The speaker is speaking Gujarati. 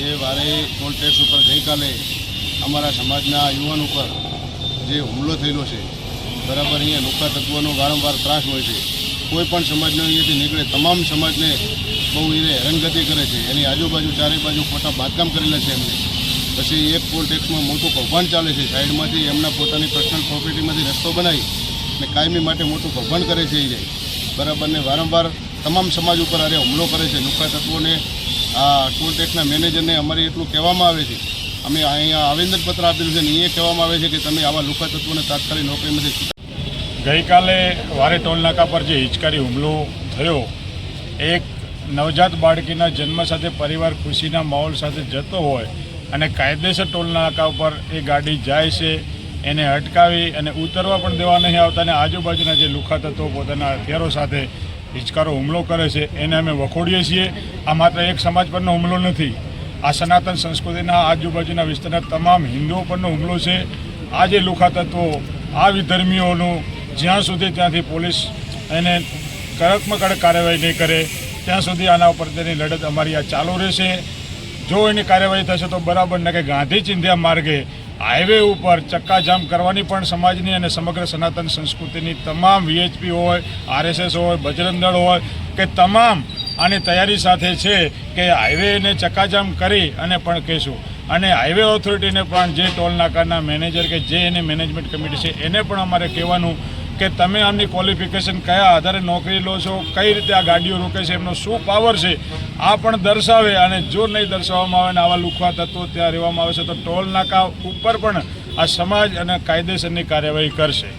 જે વારે ટોલ ઉપર ગઈકાલે અમારા સમાજના યુવાન ઉપર જે હુમલો થયેલો છે, બરાબર અહીંયા લુકા તત્વોનો વારંવાર ત્રાસ હોય છે. કોઈ પણ સમાજનો અહીંયાથી નીકળે, તમામ સમાજને બહુ એને હેરાનગતિ કરે છે. એની આજુબાજુ ચારે બાજુ ખોટા બાંધકામ કરેલા છે એમને. પછી એક ટોલ ટેક્સમાં મોટું કૌભાંડ ચાલે છે. સાઈડમાંથી એમના પોતાની પર્સનલ પ્રોપર્ટીમાંથી રસ્તો બનાવી અને કાયમી માટે મોટું કૌભાંડ કરે છે એ. જાય બરાબર ને વારંવાર તમામ સમાજ ઉપર અરે હુમલો કરે છે. નુખા તત્વોને આ ટોલ મેનેજરને અમારે એટલું કહેવામાં આવે છે. અમે અહીંયા આવેદનપત્ર આપેલું છે ને એ કહેવામાં આવે છે કે તમે આવા લુકા તત્વોને તાત્કાલિક નોકરીમાંથી ગઈકાલે વારે ટોલનાકા પર જે હિચકારી હુમલો થયો, એક નવજાત બાળકીના જન્મ સાથે પરિવાર ખુશીના માહોલ સાથે જતો હોય અને કાયદેસર ટોલનાકા ઉપર એ ગાડી જાય છે એને અટકાવી અને ઉતરવા પણ દેવા નહીં આવતા અને આજુબાજુના જે લુખા તત્વો પોતાના હથિયારો સાથે હિચકારો, હુમલો કરે છે, એને અમે વખોડીએ છીએ. આ માત્ર એક સમાજ પરનો હુમલો નથી. આ સનાતન સંસ્કૃતિના આજુબાજુના વિસ્તારના તમામ હિન્દુઓ પરનો હુમલો છે. આ જે લુખા તત્વો, આ વિધર્મીઓનું જ્યાં સુધી ત્યાંથી પોલીસ એને કડકમાં કડક કાર્યવાહી નહીં કરે, ત્યાં સુધી આના ઉપર તેની લડત અમારી આ ચાલુ રહેશે. જો એની કાર્યવાહી થશે તો બરાબર ને કે ગાંધી ચિંધ્યા માર્ગે હાઈવે ઉપર ચક્કાજામ કરવાની પણ સમાજની અને સમગ્ર સનાતન સંસ્કૃતિની તમામ વીએચપી હોય આરએસએસ હોય, બજરંગ દળ હોય, કે તમામ આની તૈયારી સાથે છે કે હાઈવેને ચક્કાજામ કરી અને પણ કહીશું. અને હાઈવે ઓથોરિટીને પણ જે ટોલ નાકાના મેનેજર કે જે એની મેનેજમેન્ટ કમિટી છે, એને પણ અમારે કહેવાનું કે તમે આમની ક્વોલિફિકેશન કયા આધારે નોકરી લો છો, કઈ રીતે આ ગાડીઓ રોકે છે, એમનો શું પાવર છે, આ પણ દર્શાવે અને જો નહીં દર્શાવવામાં આવે ને આવા લુખવા તત્વો ત્યાં રહેવામાં આવે છે, તો ટોલ નાકા ઉપર પણ આ સમાજ અને કાયદેસરની કાર્યવાહી કરશે.